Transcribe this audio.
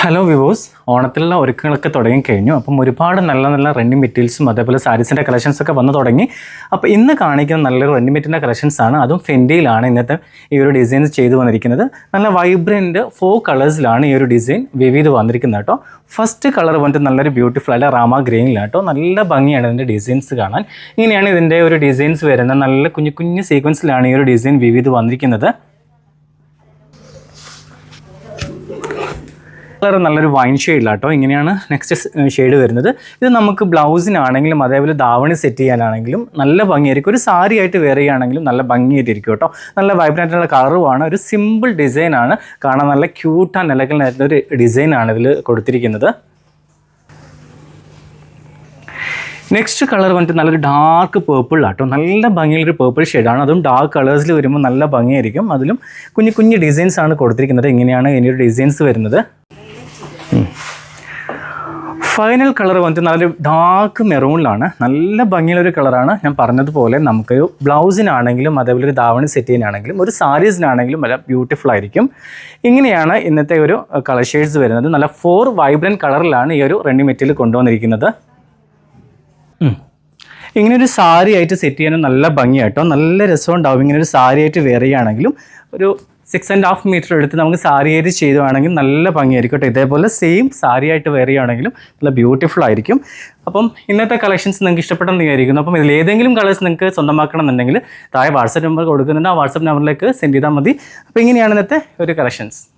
Hello വിവോസ് ഓണത്തിലുള്ള ഒരുക്കങ്ങളൊക്കെ തുടങ്ങി കഴിഞ്ഞു. അപ്പം ഒരുപാട് നല്ല നല്ല റണ്ണിങ് മെറ്റീരിയൽസും അതേപോലെ സാരീസിന്റെ കളക്ഷൻസ് ഒക്കെ വന്നു തുടങ്ങി. അപ്പോൾ ഇന്ന് കാണിക്കുന്ന നല്ലൊരു റണ്ണിങ് മെറ്റീരിയലിന്റെ കളക്ഷൻസ് ആണ്. അതും ഫെൻഡിയിലാണ് ഇന്നത്തെ ഈ ഒരു ഡിസൈൻസ് ചെയ്തു വന്നിരിക്കുന്നത്. നല്ല വൈബ്രന്റ് ഫോർ കളേഴ്സിലാണ് ഈ ഒരു ഡിസൈൻ വിവിധ വന്നിരിക്കുന്നത് കേട്ടോ. ഫസ്റ്റ് കളർ വന്നിട്ട് നല്ലൊരു ബ്യൂട്ടിഫുൾ ആയിട്ട് റാമ ഗ്രീനിലാണ് കേട്ടോ. നല്ല ഭംഗിയാണ് ഇതിന്റെ ഡിസൈൻസ് കാണാൻ. ഇങ്ങനെയാണ് ഇതിന്റെ ഒരു ഡിസൈൻസ് വരുന്നത്. നല്ല കുഞ്ഞു കുഞ്ഞു സീക്വൻസിലാണ് ഈ ഒരു ഡിസൈൻ വിവിധ വന്നിരിക്കുന്നത്. കളർ നല്ലൊരു വൈൻ ഷെയ്ഡിലാട്ടോ ഇങ്ങനെയാണ് നെക്സ്റ്റ് ഷെയ്ഡ് വരുന്നത്. ഇത് നമുക്ക് ബ്ലൗസിനാണെങ്കിലും അതേപോലെ ധാവണി സെറ്റ് ചെയ്യാനാണെങ്കിലും നല്ല ഭംഗിയായിരിക്കും. ഒരു സാരി ആയിട്ട് വെയർ ചെയ്യുകയാണെങ്കിലും നല്ല ഭംഗിയായിട്ടിരിക്കും കേട്ടോ. നല്ല വൈബ്രന്റ് ആയിട്ടുള്ള കളറുമാണ് ഒരു സിമ്പിൾ ഡിസൈനാണ് കാണാൻ നല്ല ക്യൂട്ടാണ് ആയിട്ടുള്ള ഒരു ഡിസൈനാണ് ഇതിൽ കൊടുത്തിരിക്കുന്നത്. നെക്സ്റ്റ് കളർ വന്നിട്ട് നല്ലൊരു ഡാർക്ക് പേർപ്പിൾ ആട്ടോ. നല്ല ഭംഗിയുള്ളൊരു പേർപ്പിൾ ഷെയ്ഡാണ് അതും ഡാർക്ക് കളേഴ്സിൽ വരുമ്പോൾ നല്ല ഭംഗിയായിരിക്കും. അതിലും കുഞ്ഞു കുഞ്ഞു ഡിസൈൻസ് ആണ് കൊടുത്തിരിക്കുന്നത്. ഇങ്ങനെയാണ് ഇതിന്റെ ഡിസൈൻസ് വരുന്നത്. ഫൈനൽ കളർ വന്നിട്ട് നല്ലൊരു ഡാർക്ക് മെറൂണിലാണ് നല്ല ഭംഗിയുള്ളൊരു കളറാണ് ഞാൻ പറഞ്ഞതുപോലെ നമുക്കൊരു ബ്ലൗസിനാണെങ്കിലും അതേപോലെ ഒരു ധാവണി സെറ്റ് ചെയ്യാനാണെങ്കിലും ഒരു സാരീസിനാണെങ്കിലും നല്ല ബ്യൂട്ടിഫുൾ ആയിരിക്കും. ഇങ്ങനെയാണ് ഇന്നത്തെ ഒരു കളർ ഷെയ്ഡ്സ് വരുന്നത്. നല്ല ഫോർ വൈബ്രന്റ് കളറിലാണ് ഈ ഒരു റെഡി മെറ്റീരിയൽ കൊണ്ടുവന്നിരിക്കുന്നത്. ഇങ്ങനൊരു സാരി ആയിട്ട് സെറ്റ് ചെയ്യാനും നല്ല ഭംഗിയായിട്ടോ നല്ല രസമുണ്ടാവും. ഇങ്ങനൊരു സാരി ആയിട്ട് വേറെയാണെങ്കിലും ഒരു സിക്സ് ആൻഡ് ഹാഫ് മീറ്റർ എടുത്ത് നമുക്ക് സാരി ചെയ്യുവാണെങ്കിൽ നല്ല ഭംഗിയായിരിക്കും കേട്ടോ. ഇതേപോലെ സെയിം സാരി ആയിട്ട് വെയർ നല്ല ബ്യൂട്ടിഫുൾ ആയിരിക്കും. അപ്പം ഇന്നത്തെ കളക്ഷൻസ് നിങ്ങൾക്ക് ഇഷ്ടപ്പെട്ടെന്ന് വിചാരിക്കുന്നു. അപ്പം ഇതിൽ ഏതെങ്കിലും കളേഴ്സ് നിങ്ങൾക്ക് സ്വന്തമാക്കണം എന്നുണ്ടെങ്കിൽ താഴെ വാട്സപ്പ് നമ്പർ കൊടുക്കുന്നുണ്ട്. ആ വാട്സപ്പ് നമ്പറിലേക്ക് സെൻഡ് ചെയ്താൽ മതി. അപ്പോൾ ഇങ്ങനെയാണ് ഇന്നത്തെ ഒരു കളക്ഷൻസ്